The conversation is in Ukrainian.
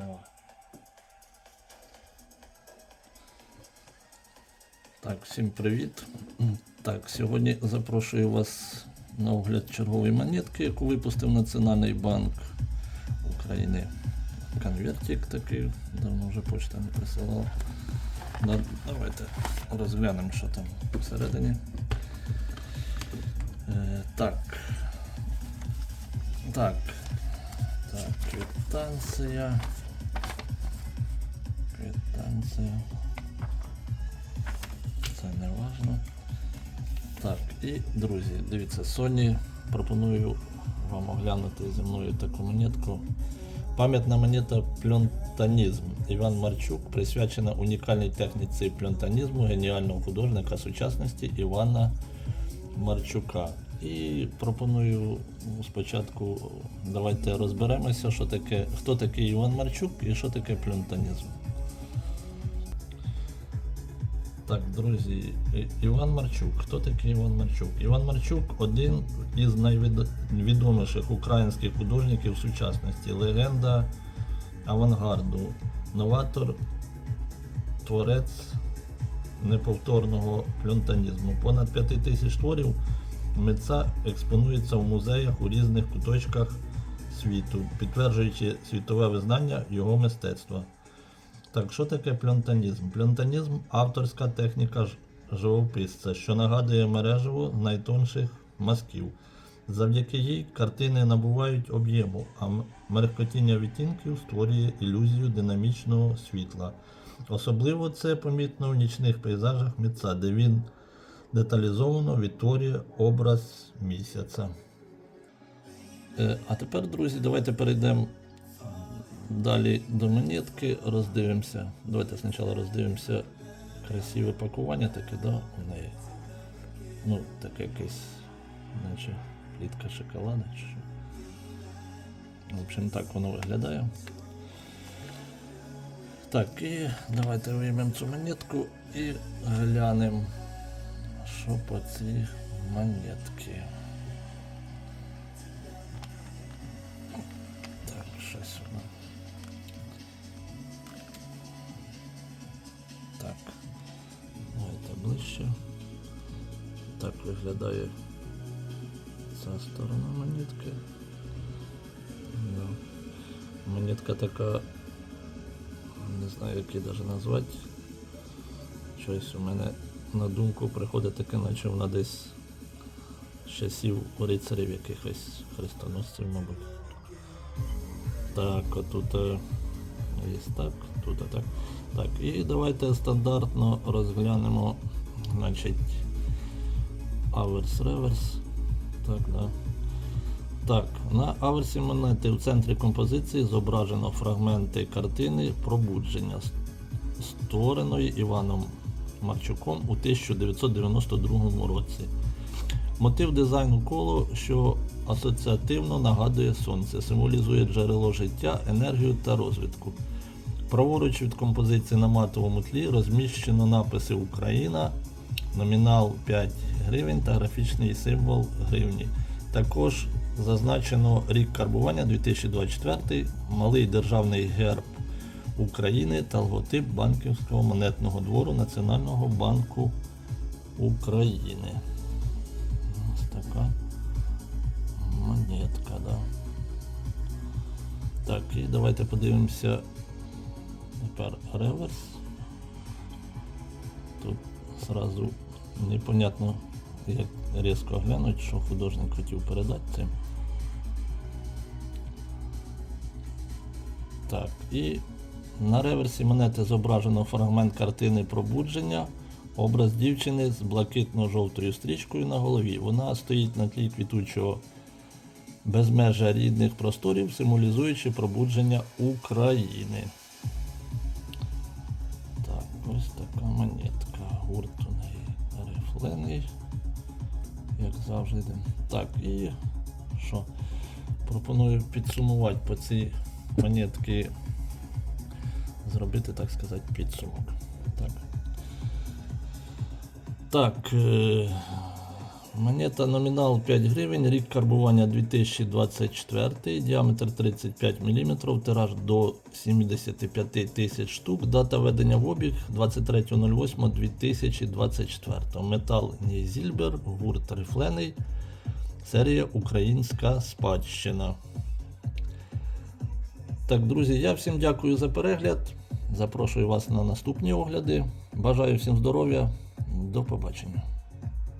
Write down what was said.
Давай. Так, всім привіт. Так, сьогодні запрошую вас на огляд чергової монетки, яку випустив Національний банк України. Конвертик такий, давно вже почта не присилала. Да, давайте розглянемо, що там всередині. Е, так. Так. Так, квитанція. Квитанція. Це не важно. Так, і друзі, дивіться, Sony пропоную вам оглянути зі мною таку монетку. Пам'ятна монета пльонтанізм. Іван Марчук присвячена унікальній техніці пльонтанізму геніального художника сучасності Івана Марчука. І пропоную спочатку давайте розберемося, що таке, хто такий Іван Марчук і що таке пльонтанізм. Так, друзі, Іван Марчук. Хто такий Іван Марчук? Іван Марчук один із найвідоміших українських художників сучасності, легенда авангарду, новатор, творець неповторного плюнтанізму. Понад п'яти тисяч творів митця експонується в музеях у різних куточках світу, підтверджуючи світове визнання його мистецтва. Так, що таке пльонтанізм? Пльонтанізм авторська техніка живописця, що нагадує мережево найтонших мазків. Завдяки їй картини набувають об'єму, а м- мерехкотіння відтінків створює ілюзію динамічного світла. Особливо це помітно в нічних пейзажах митця, де він деталізовано відтворює образ місяця. Е, А тепер, друзі, давайте перейдемо Далі до монетки роздивимося. Давайте спочатку роздивимося красиве пакування таке, да, у неї. Ну, таке якесь, наче плітка шоколада чи. В общем, так воно виглядає. Так, і давайте виймемо цю монетку і глянемо, що по цій монетці. Так, щось. Так. Давайте. Так виглядає ця сторона монетки. Да. Монетка така, не знаю як її навіть назвати. Щось у мене на думку приходить таке, наче вона десь з часів рицарів якихось хрестоносців, мабуть. Так, отут е, є так, тут так. Так, і давайте стандартно розглянемо, значить, аверс реверс. Так, да. Так, на аверсі монети в центрі композиції зображено фрагменти картини Пробудження, створеної Іваном Марчуком у 1992 році. Мотив дизайну коло, що асоціативно нагадує сонце, символізує джерело життя, енергію та розвитку. Праворуч від композиції на матовому тлі розміщено написи Україна, номінал 5 гривень та графічний символ гривні. Також зазначено рік карбування 2024, малий державний герб України та логотип банківського монетного двору Національного банку України. Ось така монетка, да. Так, і давайте подивимося тепер реверс. Тут сразу непонятно, як різко глянуть, що художник хотів передати цим. Так, і на реверсі монети зображено фрагмент картини пробудження. Образ дівчини з блакитно-жовтою стрічкою на голові. Вона стоїть на тлі квітучого безмежа рідних просторів, символізуючи пробудження України. Так, ось така монетка. Гурт у неї рифлений. Як завжди. Так, і що? Пропоную підсумувати по цій монетки, зробити, так сказати, підсумок. Так. Так, е, Монета номінал 5 гривень, рік карбування 2024, діаметр 35 мм, тираж до 75 тисяч штук, дата введення в обіг 23.08.2024. Метал Нізільбер, гурт рифлений, серія Українська спадщина. Так, друзі, я всім дякую за перегляд. Запрошую вас на наступні огляди. Бажаю всім здоров'я. До побачення.